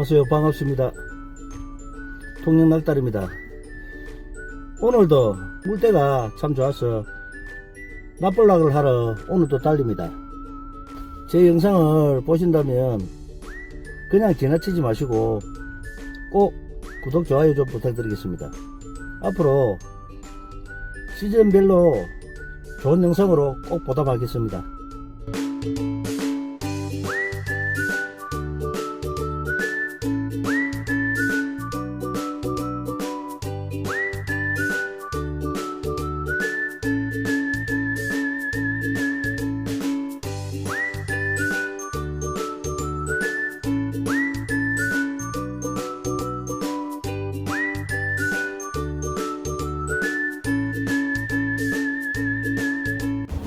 안녕하세요. 반갑습니다. 통영날달입니다. 오늘도 물때가 참 좋아서 납볼락을 하러 오늘도 달립니다. 제 영상을 보신다면 그냥 지나치지 마시고 꼭 구독, 좋아요 좀 부탁드리겠습니다. 앞으로 시즌별로 좋은 영상으로 꼭 보답하겠습니다.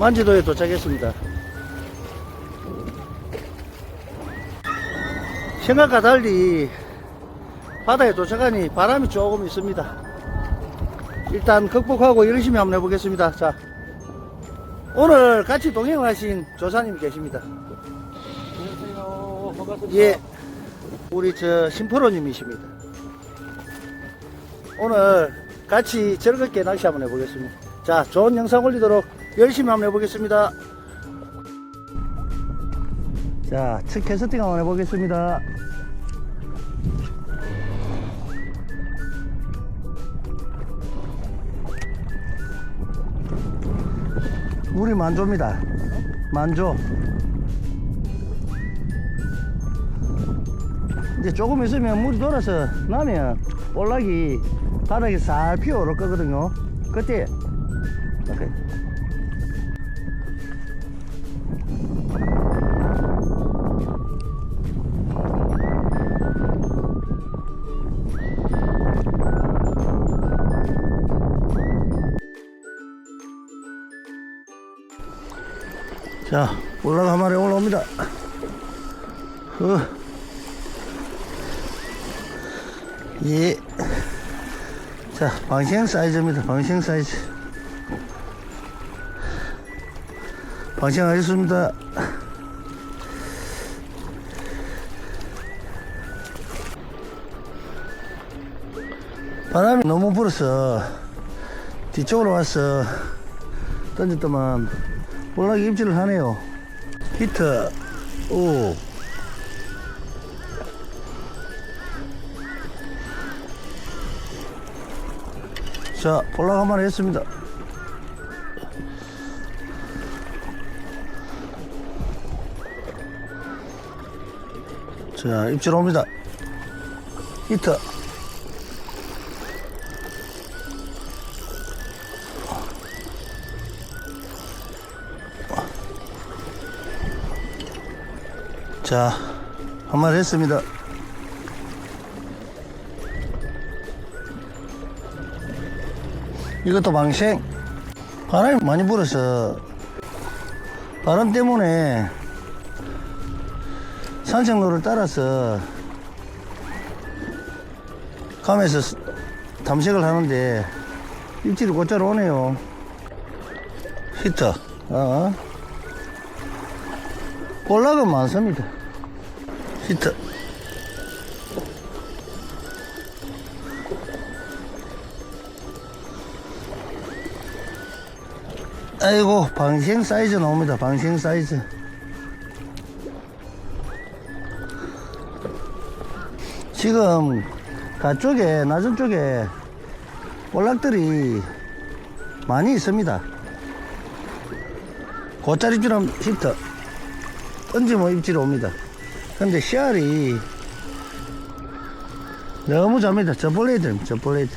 만지도에 도착했습니다. 생각과 달리 바다에 도착하니 바람이 조금 있습니다. 일단 극복하고 열심히 한번 해보겠습니다. 자, 오늘 같이 동행하신 조사님 계십니다. 안녕하세요. 반갑습니다. 예, 우리 저 심프로님이십니다. 오늘 같이 즐겁게 낚시 한번 해보겠습니다. 자, 좋은 영상 올리도록 열심히 한번 해보겠습니다. 자, 첫 캐스팅 한번 해보겠습니다. 물이 만조입니다. 만조. 이제 조금 있으면 물이 돌아서 나면 볼락이 바닥에 살 피어 오를 거거든요. 그때 자, 한 마리 올라옵니다. 어. 예. 자, 방생 사이즈입니다. 방생 사이즈. 방생하겠습니다. 바람이 너무 불어서 뒤쪽으로 와서 던졌더만 볼락이 입질을 하네요. 히트. 오. 자, 볼락 한 마리 했습니다. 자, 입질 옵니다. 히트. 자, 한 마리 했습니다. 이것도 방생. 바람이 많이 불어서 바람 때문에 산책로를 따라서 스- 탐색을 하는데 입질이 곧잘 오네요. 히터. 어. 볼락은 많습니다. 히터. 아이고 방생 사이즈 나옵니다 방생 사이즈. 지금 가쪽에 낮은 쪽에 볼락들이 많이 있습니다. 고짜리 줄함 히트. 던지면 입질 옵니다 근데 씨알이 너무 잡니다 저 블레이드 저 블레이드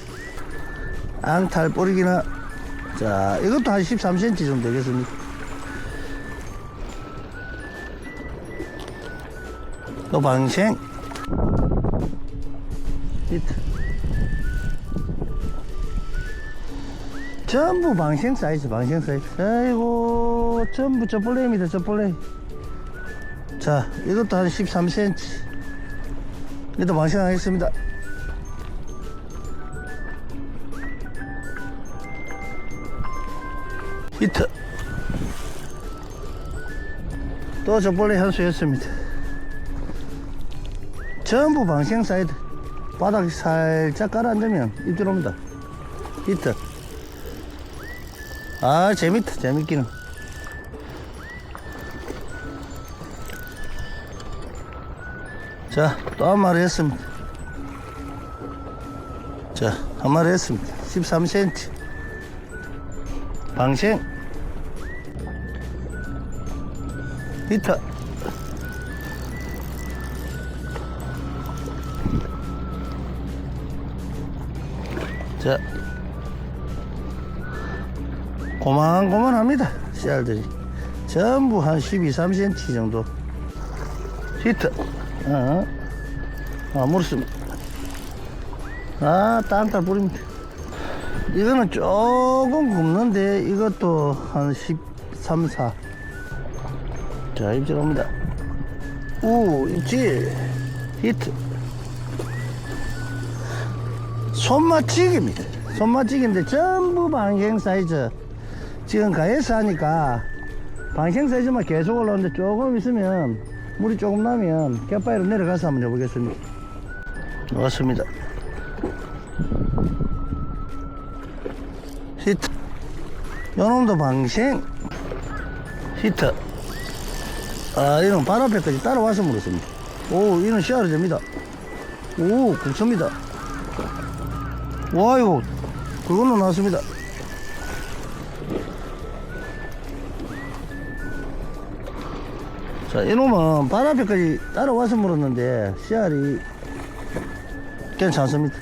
앙탈 뿌리기나 자, 이것도 한 13cm 정도 되겠습니다. 또 방생. 히트. 전부 방생 사이즈, 방생 사이즈. 아이고, 전부 저볼레입니다, 저볼레. 자, 이것도 한 13cm. 이것도 방생하겠습니다. 히트. 또 저번에 현수였습니다. 전부 방생 사이드. 바닥 살짝 가라앉으면 입질 옵니다. 히트. 아 재밌다 재밌기는 자 또 한 마리 했습니다. 자 한 마리 했습니다. 13cm 방생. 히트 자 고만고만합니다 씨알들이. 전부 한 12, 3cm 정도. 히트 어. 아 물었습니다 아 땅딸 뿌립니다 이거는 조금 굽는데 이것도 한 13, 4 자, 입질 옵니다. 우, 입질. 히트. 손맛찌개입니다. 손맛찌개인데 전부 방생 사이즈. 지금 가에서 하니까 방생 사이즈만 계속 올라오는데 조금 있으면 물이 조금 나면 갯바위로 내려가서 한번 해보겠습니다. 왔습니다. 히트. 요놈도 방생. 히트. 아, 이런 발 앞에까지 따라와서 물었습니다. 오, 시야를 됩니다. 오, 국습니다. 와, 이거, 그걸로 나왔습니다. 자, 이놈은 발 앞에까지 따라와서 물었는데, 씨알이 괜찮습니다.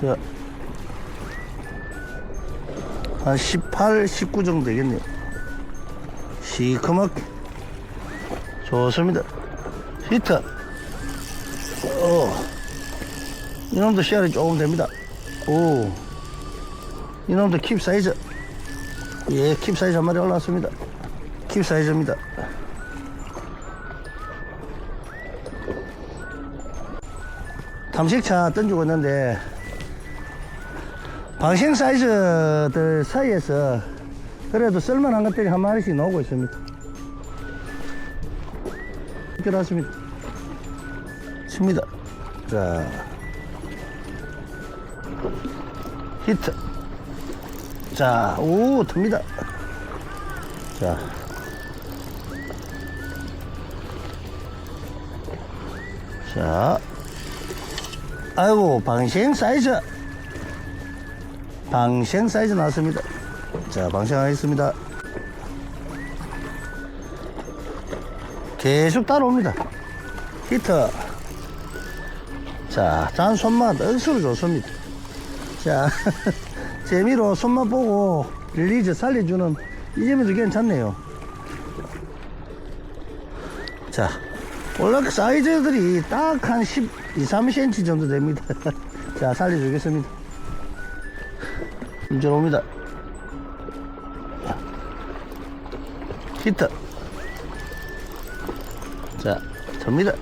자, 한 18, 19 정도 되겠네요. 시커멓게. 좋습니다. 히트. 어. 이놈도 씨알이 조금 됩니다. 오. 이놈도 킵 사이즈. 예, 킵 사이즈 한 마리 올라왔습니다. 킵 사이즈입니다. 탐식차 던지고 있는데, 방생 사이즈들 사이에서 그래도 쓸만한 것들이 한 마리씩 나오고 있습니다. 들어왔습니다. 칩니다. 자. 히트. 자, 오, 듭니다. 자. 자. 아이고, 방생 사이즈. 방생 사이즈 나왔습니다. 자, 방생하겠습니다. 계속 따라옵니다. 히트. 자, 짠 손맛 억수로 좋습니다. 자, 재미로 손맛 보고 릴리즈 살려주는 이 점에서 괜찮네요. 자, 원래 사이즈들이 딱 한 12, 3cm 정도 됩니다. 자, 살려주겠습니다. 이제 옵니다. 히트. 자, 접니다.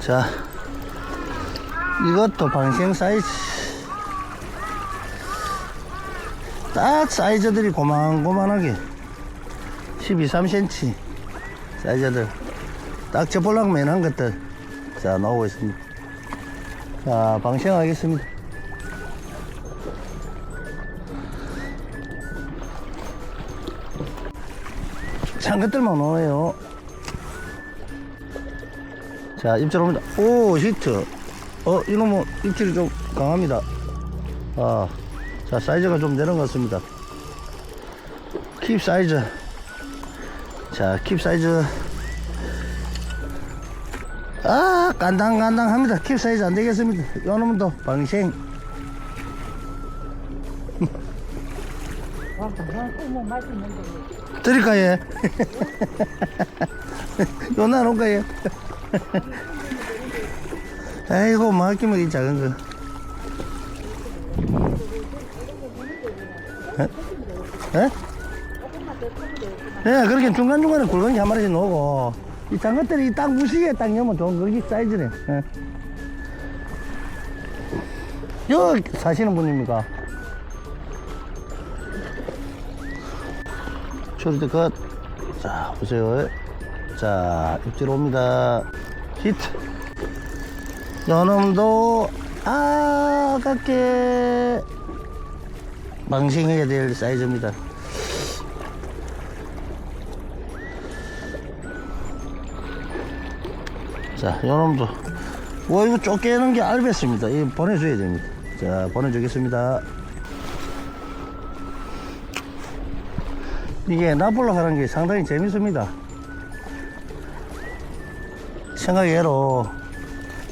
자, 이것도 방생 사이즈. 딱 사이즈들이 고만고만하게 12, 3cm 사이즈들 딱 저볼락 맨한 것들 자 나오고 있습니다. 자, 방생하겠습니다. 찬 것들만 오네요. 자, 입질 옵니다. 오, 히트. 어, 이놈은 입질이 좀 강합니다. 아, 자, 사이즈가 좀 내려간 것 같습니다. 킵 사이즈. 자, 킵 사이즈. 아, 간당간당합니다. 킵 사이즈 안 되겠습니다. 요놈은 또 방생. 드릴까, 예? 요 나 놓을까, 예? 아이고, 맡기면 이 작은 거. 에? 에? 예, 그렇게 중간중간에 굵은게 한 마리씩 넣고, 이 장것들이 딱 무시게 딱 넣으면 좋은 거기 사이즈네. 예. 여 사시는 분입니까? 처리대 끝. 자, 보세요. 자, 입질 옵니다. 히트. 요놈도 아깝게 망신해야 될 사이즈입니다. 자, 요놈도 와 이거 쫓겨는 게 알겠습니다. 이 보내줘야 됩니다. 자, 보내주겠습니다. 이게 나폴로 하는 게 상당히 재밌습니다. 생각외로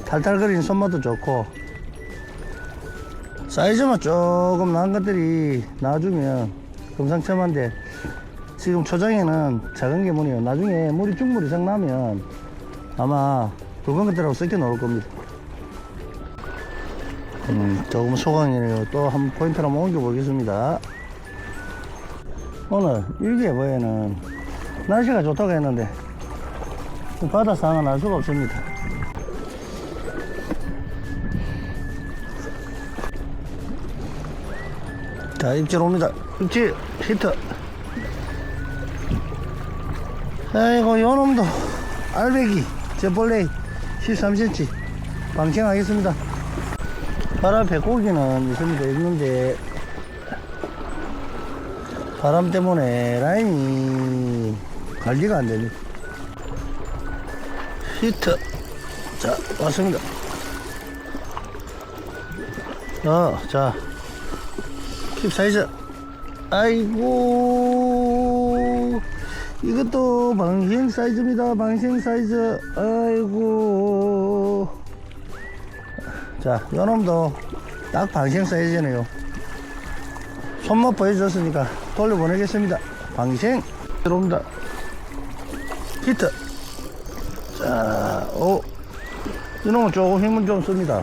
탈탈거리는 손맛도 좋고 사이즈만 조금 나은 것들이 나와주면 금상첨화인데 지금 초장에는 작은 게 뭐네요. 나중에 물이 충분히 이상 나면 아마 굵은 것들하고 섞여 놓을 겁니다. 음, 조금 소강이네요. 또 한 포인트를 한번 옮겨 보겠습니다. 오늘 일기예보에는 날씨가 좋다고 했는데 바다 상황은 알 수가 없습니다. 자, 입질 옵니다. 입질, 히트. 아이고, 요 놈도 알배기, 제벌레 13cm 방생하겠습니다. 바람 배고기는 있습니다. 있는데, 바람 때문에 라인이 관리가 안 됩니다. 히트. 자, 왔습니다. 어, 자. 킵 사이즈. 아이고. 이것도 방생 사이즈입니다. 방생 사이즈. 아이고. 자, 요놈도 딱 방생 사이즈네요. 손맛 보여줬으니까 돌려보내겠습니다. 방생 들어옵니다. 히트. 자, 오. 이놈은 조금 힘은 좀 씁니다.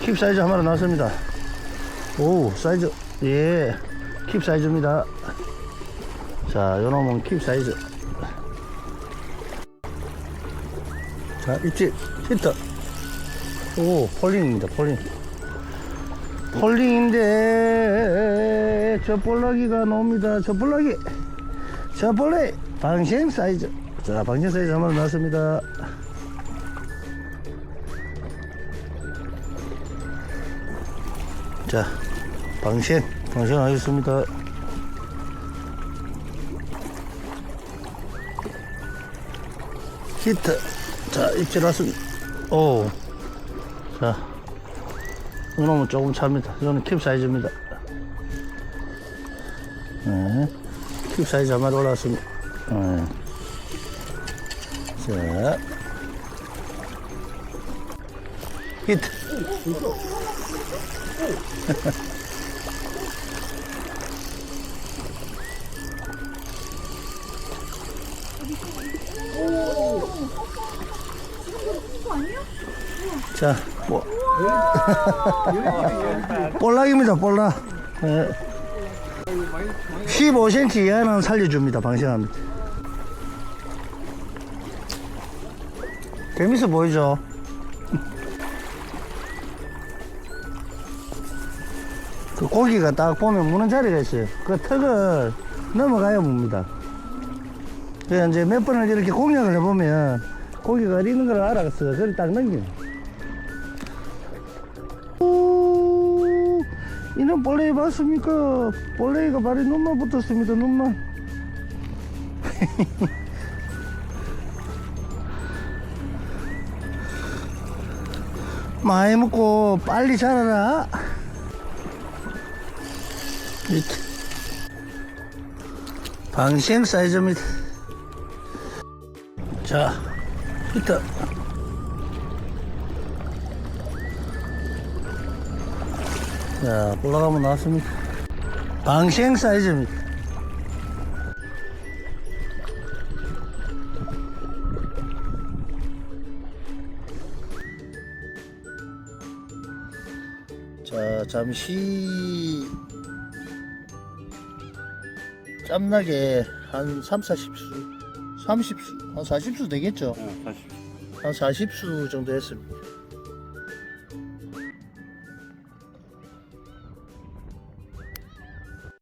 킵 사이즈 하나 나왔습니다. 오, 사이즈. 예. 킵 사이즈입니다. 자, 요놈은 킵 사이즈. 자, 입질. 히트. 오, 폴링입니다, 폴링. 폴링인데, 저 볼라기가 나옵니다. 저 볼라기. 저 볼레. 방생 사이즈. 자, 방생 사이즈 한번 나왔습니다. 자, 방생. 방생 하겠습니다. 히트. 자, 입질 왔습니다. 오. 자, 이놈은 조금 찹니다. 이거는 킵 사이즈입니다. 네. 킵 사이즈 한 마리 올라왔습니다. 네. 자. 히트. 자, 뭐. 볼락입니다, 볼락. 예. 15cm 이하는 살려줍니다, 방생합니다. 재밌어 보이죠? 그 고기가 딱 보면 무는 자리가 있어요. 그 턱을 넘어가야 묵니다. 그래서 이제 몇 번을 이렇게 공략을 해보면 고기가 어디 있는 걸 알아서 그걸 딱. 오, 이놈 볼레이 봤습니까? 볼레이가 발에 눈만 붙었습니다, 눈만. 많이 먹고 빨리 자라라. 이렇게. 방생 사이즈입니다. 자, 히트. 자, 올라가면 나왔습니다. 방생 사이즈입니다. 자, 잠시 짬나게 한 3, 40수, 30수, 한 40수 되겠죠? 어, 다시. 한 40수 정도 했습니다.